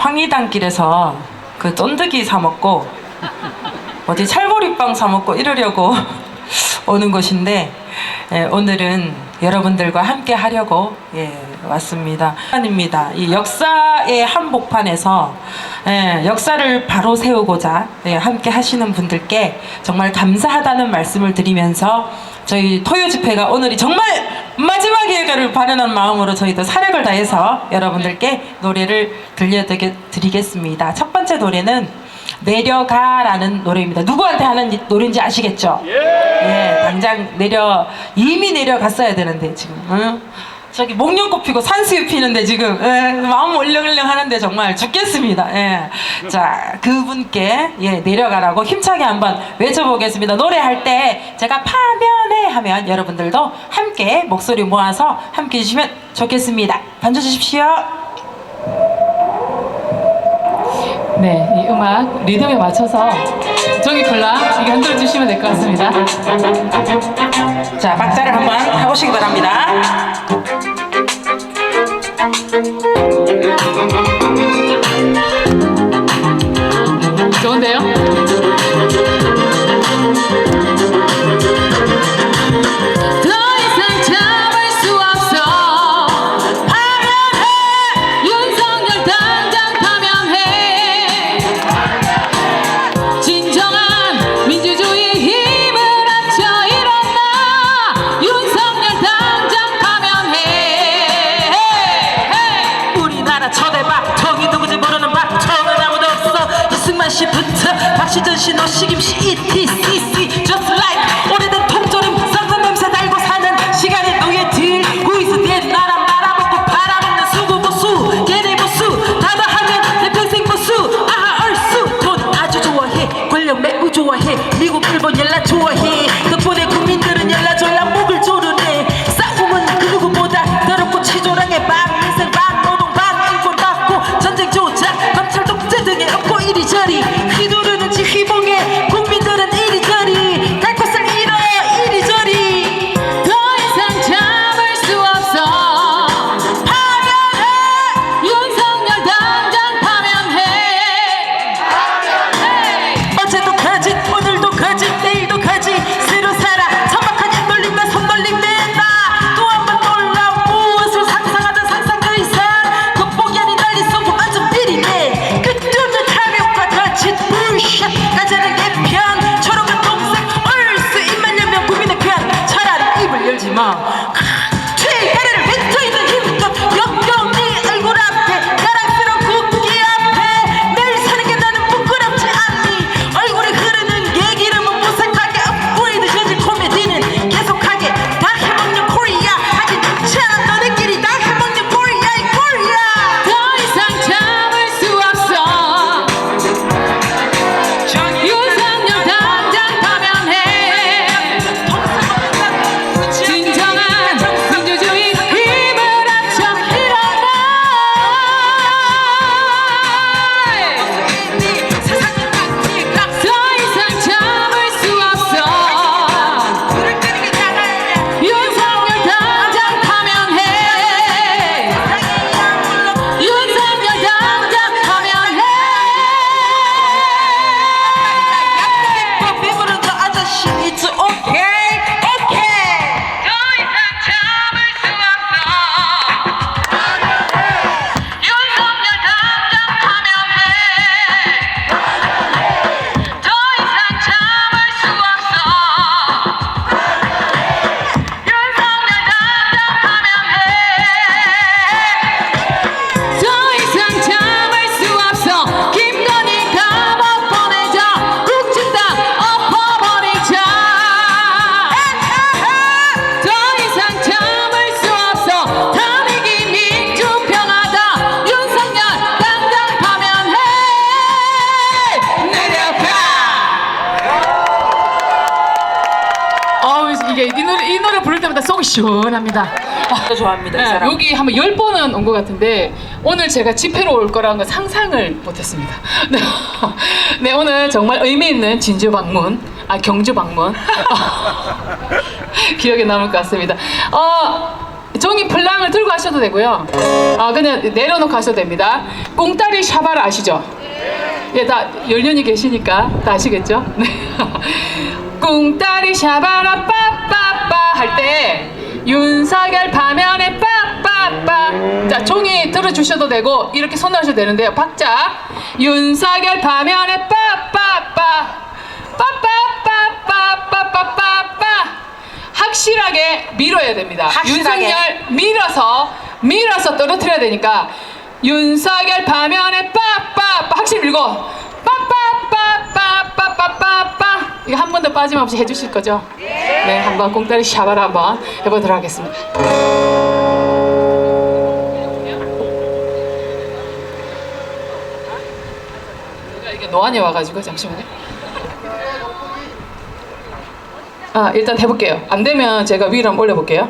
황리단 길에서 그 쫀득이 사 먹고 어디 찰보리빵 사 먹고 이러려고 오는 곳인데 예, 오늘은 여러분들과 함께 하려고 예, 왔습니다. 입니다. 이 역사의 한복판에서 예, 역사를 바로 세우고자 예, 함께 하시는 분들께 정말 감사하다는 말씀을 드리면서 저희 토요 집회가 오늘이 정말 마지막 예가를 바라는 마음으로 저희도 사력을 다해서 여러분들께 노래를 들려드리겠습니다. 첫 번째 노래는 내려가라는 노래입니다. 누구한테 하는 이- 노래인지 아시겠죠? 예. 당장 내려 이미 내려갔어야 되는데 지금 응? 저기 목련꽃 피고 산수유 피는데 지금 예, 마음 올렁올렁 하는데 정말 죽겠습니다. 예. 자 그분께 예, 내려가라고 힘차게 한번 외쳐보겠습니다. 노래할 때 제가 파면해 하면 여러분들도 함께 목소리 모아서 함께 해주시면 좋겠습니다. 반주 주십시오. 네, 이 음악 리듬에 맞춰서 종이 콜라 이게 흔들어 주시면 될 것 같습니다. 자 박자를 한번 해보시기 바랍니다. 좋은데요? 씨부터 박시준 씨 어우 이게 이 노래, 이 노래 부를 때마다 속이 시원합니다. 아, 좋아합니다. 이 네, 여기 한번 열 번은 온 것 같은데 오늘 제가 집회로 올 거라는 건 상상을 못했습니다. 네. 네, 오늘 정말 의미 있는 진주 방문, 아 경주 방문 기억에 남을 것 같습니다. 어, 종이 플랑을 들고 하셔도 되고요. 아 그냥 내려놓고 하셔도 됩니다. 꽁따리 샤발 아시죠? 예, 다 열년이 계시니까 다 아시겠죠? 네. 꿍따리 샤바라 빠빠빠 할 때 윤석열 밤연에 빠빠빠. 자 종이 들어주셔도 되고 이렇게 손을 하셔도 되는데요. 박자. 윤석열 밤연에 빠빠빠. 빠 빠빠빠빠빠빠빠. 확실하게 밀어야 됩니다. 확실하게. 윤석열 밀어서 밀어서 떨어뜨려야 되니까 윤석열 밤연에 빠빠빠. 확실히 밀고 이거 한 번 더 빠짐없이 해주실 거죠? 네, 한번 공다리 샤바를 한번 해보도록 하겠습니다. 이게 노안이 와가지고 잠시만요. 아 일단 해볼게요. 안 되면 제가 위로 한번 올려볼게요.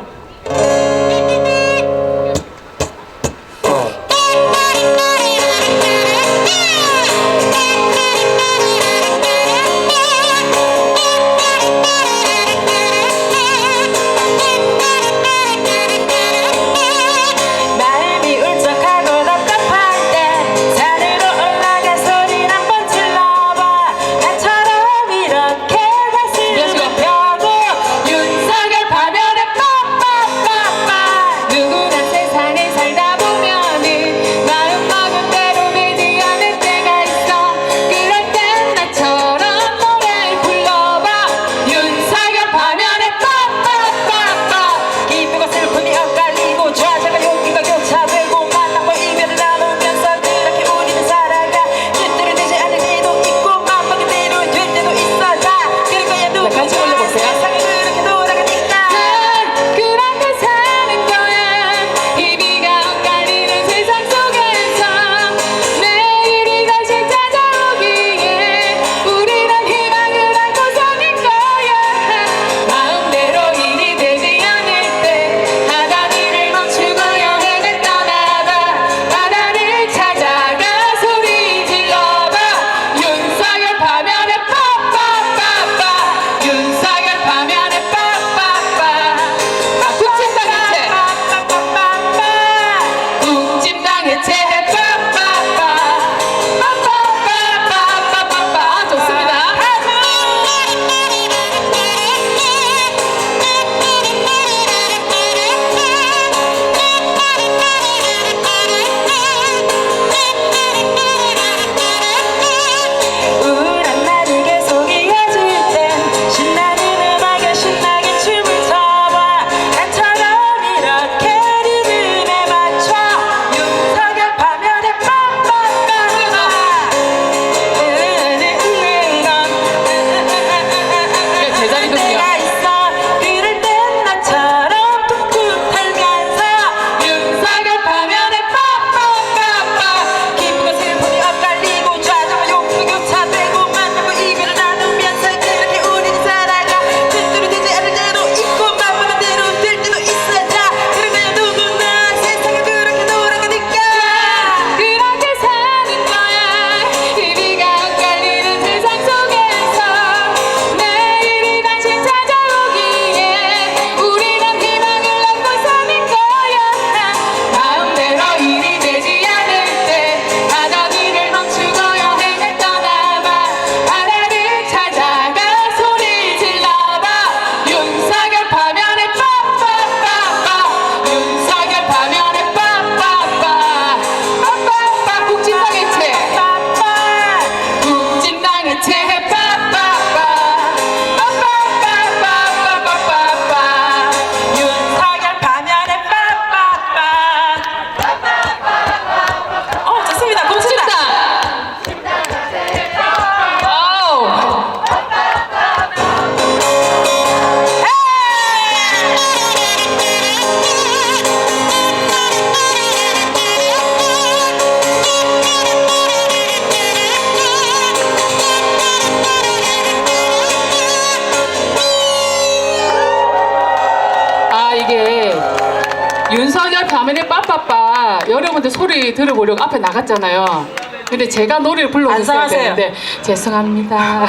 윤석열 밤에는 빠빠빠 여러분들 소리 들어보려고 앞에 나갔잖아요. 근데 제가 노래를 불러줬어야 되는데 죄송합니다.